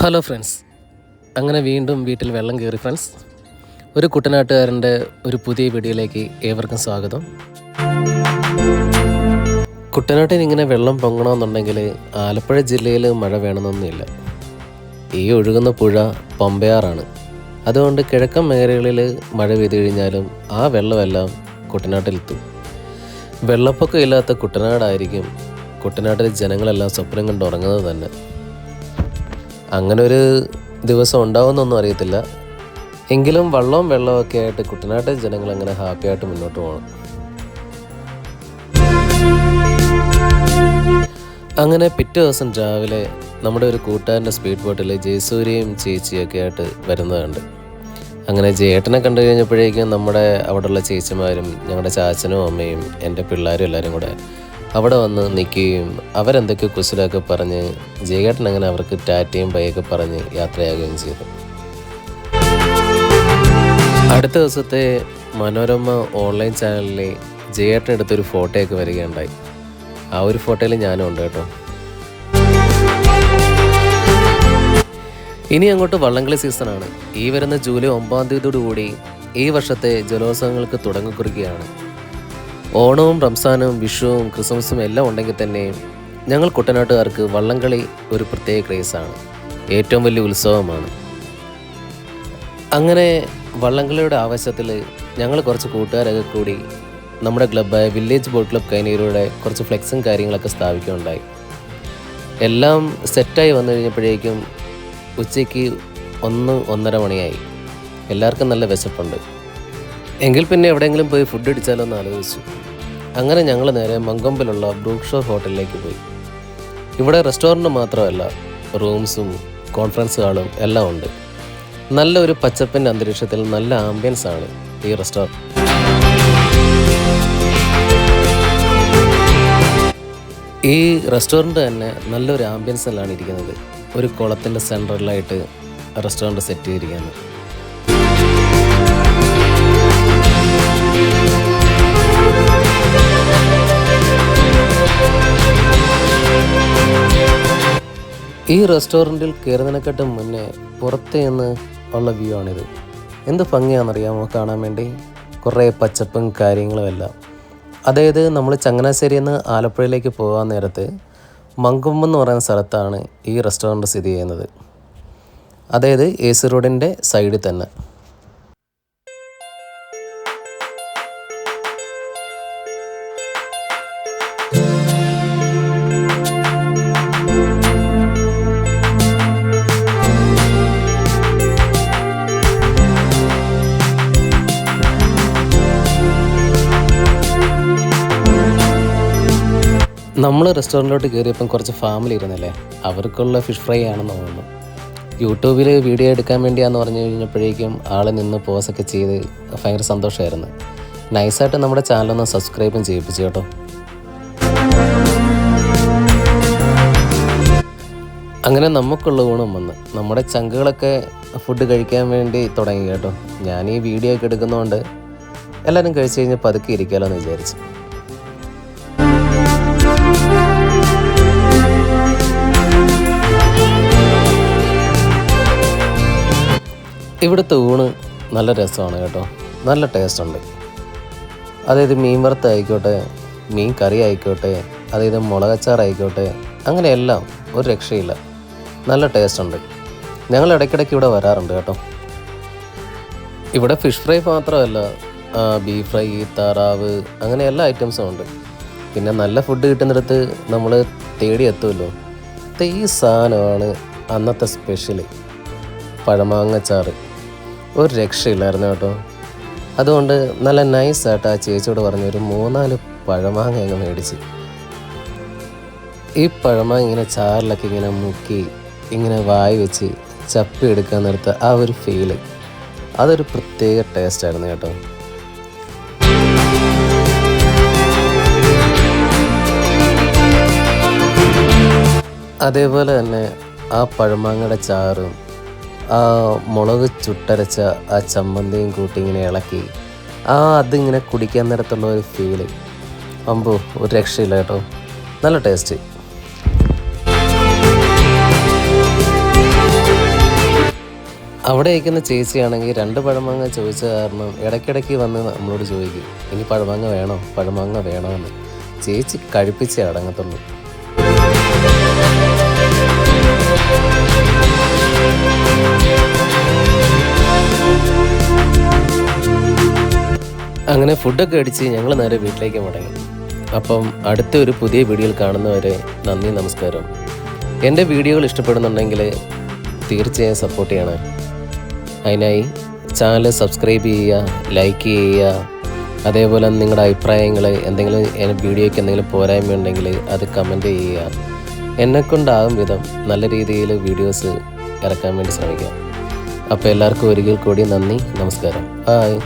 Hello friends അങ്ങനെ വീണ്ടും വീട്ടിൽ വെള്ളം കയറി ഫ്രണ്ട്സ് ഒരു കുട്ടനാട്ടുകാരന്റെ ഒരു പുതിയ വീഡിയോയിലേക്ക് ഏവർക്കും സ്വാഗതം. കുട്ടനാട്ടിൽ ഇങ്ങനെ വെള്ളം പൊങ്ങണമെന്നുണ്ടെങ്കിൽ ആലപ്പുഴ ജില്ലയിൽ മഴ വേണമെന്നൊന്നുമില്ല. ഈ ഒഴുകുന്ന പുഴ പമ്പയാറാണ്. അതുകൊണ്ട് കിഴക്കൻ മേഖലകളിൽ മഴ പെയ്തു കഴിഞ്ഞാലും ആ വെള്ളമെല്ലാം കുട്ടനാട്ടിലെത്തും. വെള്ളപ്പൊക്കം ഇല്ലാത്ത കുട്ടനാടായിരിക്കും കുട്ടനാട്ടിലെ ജനങ്ങളെല്ലാം സ്വപ്നം കണ്ടുറങ്ങുന്നത് തന്നെ. അങ്ങനെ ഒരു ദിവസം ഉണ്ടാവുമെന്നൊന്നും അറിയത്തില്ല. എങ്കിലും വള്ളവും വെള്ളവും ഒക്കെ ആയിട്ട് കുട്ടനാട്ടിലെ ജനങ്ങൾ അങ്ങനെ ഹാപ്പി ആയിട്ട് മുന്നോട്ട് പോകണം. അങ്ങനെ പിറ്റേ ദിവസം രാവിലെ നമ്മുടെ ഒരു കൂട്ടുകാരന്റെ സ്പീഡ് ബോട്ടിൽ ജയസൂര്യയും ചേച്ചിയൊക്കെ ആയിട്ട് വരുന്നതുണ്ട് അങ്ങനെ ജേട്ടനെ കണ്ടു കഴിഞ്ഞപ്പോഴേക്കും നമ്മുടെ അവിടെയുള്ള ചേച്ചിമാരും ഞങ്ങളുടെ ചാച്ചനും അമ്മയും എന്റെ പിള്ളേരും എല്ലാവരും കൂടെ അവിടെ വന്ന് നിൽക്കുകയും അവരെന്തൊക്കെ കുശലൊക്കെ പറഞ്ഞ് ജയേട്ടൻ അങ്ങനെ അവർക്ക് ടാറ്റയും പയ്യൊക്കെ പറഞ്ഞ് യാത്രയാകുകയും ചെയ്തു. അടുത്ത ദിവസത്തെ മനോരമ ഓൺലൈൻ ചാനലിൽ ജയേട്ടൻ എടുത്തൊരു ഫോട്ടോയൊക്കെ വരികയുണ്ടായി. ആ ഒരു ഫോട്ടോയിൽ ഞാനും ഉണ്ട് കേട്ടോ. ഇനി അങ്ങോട്ട് വള്ളംകളി സീസണാണ് ഈ വരുന്ന ജൂലൈ ഒമ്പതാം തീയതിയോടുകൂടി ഈ വർഷത്തെ ജലോത്സവങ്ങൾക്ക് തുടങ്ങി കുറിക്കുകയാണ് ഓണവും റംസാനും വിഷുവും ക്രിസ്മസും എല്ലാം ഉണ്ടെങ്കിൽ തന്നെ ഞങ്ങൾ കുട്ടനാട്ടുകാർക്ക് വള്ളംകളി ഒരു പ്രത്യേക ക്രേസാണ്. ഏറ്റവും വലിയ ഉത്സവമാണ്. അങ്ങനെ വള്ളംകളിയുടെ ആവേശത്തിൽ ഞങ്ങൾ കുറച്ച് കൂട്ടുകാരൊക്കെ കൂടി നമ്മുടെ ക്ലബ്ബായ വില്ലേജ് ബോട്ട് ക്ലബ് കൈനീരൂടെ കുറച്ച് ഫ്ലെക്സും കാര്യങ്ങളൊക്കെ സ്ഥാപിക്കുകയുണ്ടായി. എല്ലാം സെറ്റായി വന്നു കഴിഞ്ഞപ്പോഴേക്കും ഉച്ചയ്ക്ക് ഒന്ന് ഒന്നര മണിയായി. എല്ലാവർക്കും നല്ല വിശപ്പുണ്ട്. എങ്കിൽ പിന്നെ എവിടെയെങ്കിലും പോയി ഫുഡ് അടിച്ചാലോ എന്ന് ആലോചിച്ചു. അങ്ങനെ ഞങ്ങൾ നേരെ മങ്കൊമ്പിലുള്ള ബ്രൂക്ക് ഷോർ ഹോട്ടലിലേക്ക് പോയി. ഇവിടെ റെസ്റ്റോറന്റ് മാത്രമല്ല റൂംസും കോൺഫറൻസ് ഹാളും എല്ലാം ഉണ്ട്. നല്ല ഒരു പച്ചപ്പിന്റെ അന്തരീക്ഷത്തിൽ നല്ല ആംബിയൻസ് ആണ് ഈ റെസ്റ്റോറന്റ് ഈ റെസ്റ്റോറന്റ് തന്നെ നല്ലൊരു ആംബിയൻസിലാണ് ഇരിക്കുന്നത്. ഒരു കുളത്തിന്റെ സെൻട്രലായിട്ട് റെസ്റ്റോറന്റ് സെറ്റ് ചെയ്തിരിക്കുകയാണ്. ഈ റെസ്റ്റോറന്റിൽ കയറുന്നതിനെക്കാട്ടും മുന്നേ പുറത്ത് നിന്ന് ഉള്ള വ്യൂ ആണിത്. എന്ത് ഭംഗിയാണെന്നറിയാമോ? കാണാൻ വേണ്ടി കുറേ പച്ചപ്പും കാര്യങ്ങളും എല്ലാം. അതായത് നമ്മൾ ചങ്ങനാശ്ശേരിയിൽ നിന്ന് ആലപ്പുഴയിലേക്ക് പോകാൻ നേരത്ത് മങ്കുമ്പം എന്ന് പറയുന്ന സ്ഥലത്താണ് ഈ റെസ്റ്റോറന്റ് സ്ഥിതി ചെയ്യുന്നത്. അതായത് എ സി റോഡിന്റെ സൈഡിൽ തന്നെ. നമ്മൾ റെസ്റ്റോറന്റിലോട്ട് കയറിയപ്പം കുറച്ച് ഫാമിലി ഇരുന്നല്ലേ? അവർക്കുള്ള ഫിഷ് ഫ്രൈ ആണെന്ന് തോന്നുന്നു. യൂട്യൂബിൽ വീഡിയോ എടുക്കാൻ വേണ്ടിയാന്ന് പറഞ്ഞു കഴിഞ്ഞപ്പോഴേക്കും ആൾ നിന്ന് പോസൊക്കെ ചെയ്ത് ഭയങ്കര സന്തോഷമായിരുന്നു നൈസായിട്ട് നമ്മുടെ ചാനലൊന്ന് സബ്സ്ക്രൈബും ചെയ്യിപ്പിച്ചു കേട്ടോ. അങ്ങനെ നമുക്കുള്ള ഗുണം വന്ന്. നമ്മുടെ ചങ്കുകളൊക്കെ ഫുഡ് കഴിക്കാൻ വേണ്ടി തുടങ്ങി കേട്ടോ. ഞാൻ ഈ വീഡിയോ ഒക്കെ എടുക്കുന്നതുകൊണ്ട് എല്ലാവരും കഴിച്ച് കഴിഞ്ഞ് പതുക്കെ ഇരിക്കാമല്ലോ എന്ന് വിചാരിച്ചു. ഇവിടുത്തെ ഊണ് നല്ല രസമാണ് കേട്ടോ. നല്ല ടേസ്റ്റ് ഉണ്ട്. അതായത് മീൻ വറുത്ത ആയിക്കോട്ടെ മീൻ കറി ആയിക്കോട്ടെ അതായത് മുളകച്ചാർ ആയിക്കോട്ടെ അങ്ങനെ എല്ലാം ഒരു രക്ഷയില്ല. നല്ല ടേസ്റ്റ് ഉണ്ട്. ഞങ്ങൾ ഇടയ്ക്കിടയ്ക്ക് ഇവിടെ വരാറുണ്ട് കേട്ടോ. ഇവിടെ ഫിഷ് ഫ്രൈ മാത്രമല്ല ബീഫ് ഫ്രൈ താറാവ് അങ്ങനെ എല്ലാ ഐറ്റംസും ഉണ്ട്. പിന്നെ നല്ല ഫുഡ് കിട്ടുന്നിടത്ത് നമ്മൾ തേടി എത്തുമല്ലോ. ഇത് ഈ സാധനമാണ് അന്നത്തെ സ്പെഷ്യൽ പഴമാങ്ങച്ചാറ്. ഒരു രക്ഷയില്ലായിരുന്നു കേട്ടോ. അതുകൊണ്ട് നല്ല നൈസായിട്ട് ആ ചേച്ചിയോട് പറഞ്ഞു ഒരു മൂന്നാൽ പഴമാങ്ങ അങ്ങ് മേടിച്ച്. ഈ പഴമാങ്ങ ഇങ്ങനെ ചാറിലൊക്കെ ഇങ്ങനെ മുക്കി ഇങ്ങനെ വായി വെച്ച് ചപ്പി എടുക്കാൻ നിർത്ത ആ ഒരു ഫീൽ അതൊരു പ്രത്യേക ടേസ്റ്റായിരുന്നു കേട്ടോ. അതേപോലെ തന്നെ ആ പഴമാങ്ങയുടെ ചാറും ആ മുളക് ചുട്ടരച്ച ആ ചമ്മന്തിയും കൂട്ടി ഇങ്ങനെ ഇളക്കി. ആ അതിങ്ങനെ കുടിക്കാൻ നേരത്തുള്ള ഒരു ഫീൽ അമ്പോ ഒരു രക്ഷയില്ല കേട്ടോ. നല്ല ടേസ്റ്റ് അവിടെ ഇരിക്കുന്ന ചേച്ചിയാണെങ്കിൽ രണ്ട് പഴമങ്ങ ചോദിച്ച കാരണം ഇടയ്ക്കിടയ്ക്ക് വന്ന് നമ്മളോട് ചോദിക്കും ഇനി പഴമങ്ങ വേണോ? പഴമങ്ങ വേണോ എന്ന് ചേച്ചി കഴിപ്പിച്ചേ അടങ്ങത്തുള്ളൂ. അങ്ങനെ ഫുഡൊക്കെ അടിച്ച് ഞങ്ങൾ നേരെ വീട്ടിലേക്ക് മടങ്ങി. അപ്പം അടുത്ത ഒരു പുതിയ വീഡിയോയിൽ കാണുന്നവരെ നന്ദി നമസ്കാരം. എന്റെ വീഡിയോകൾ ഇഷ്ടപ്പെടുന്നുണ്ടെങ്കിൽ തീർച്ചയായും സപ്പോർട്ട് ചെയ്യണം. അതിനായി ചാനൽ സബ്സ്ക്രൈബ് ചെയ്യുക ലൈക്ക് ചെയ്യുക. അതേപോലെ നിങ്ങളുടെ അഭിപ്രായങ്ങൾ എന്തെങ്കിലും വീഡിയോയ്ക്ക് എന്തെങ്കിലും പോരായ്മ ഉണ്ടെങ്കിൽ അത് കമന്റ് ചെയ്യുക. എന്നെക്കൊണ്ടാകും വിധം നല്ല രീതിയിൽ വീഡിയോസ് ഇറക്കാൻ വേണ്ടി ശ്രമിക്കാം. അപ്പോൾ എല്ലാവർക്കും ഒരിക്കൽ കൂടി നന്ദി നമസ്കാരം. ബായ്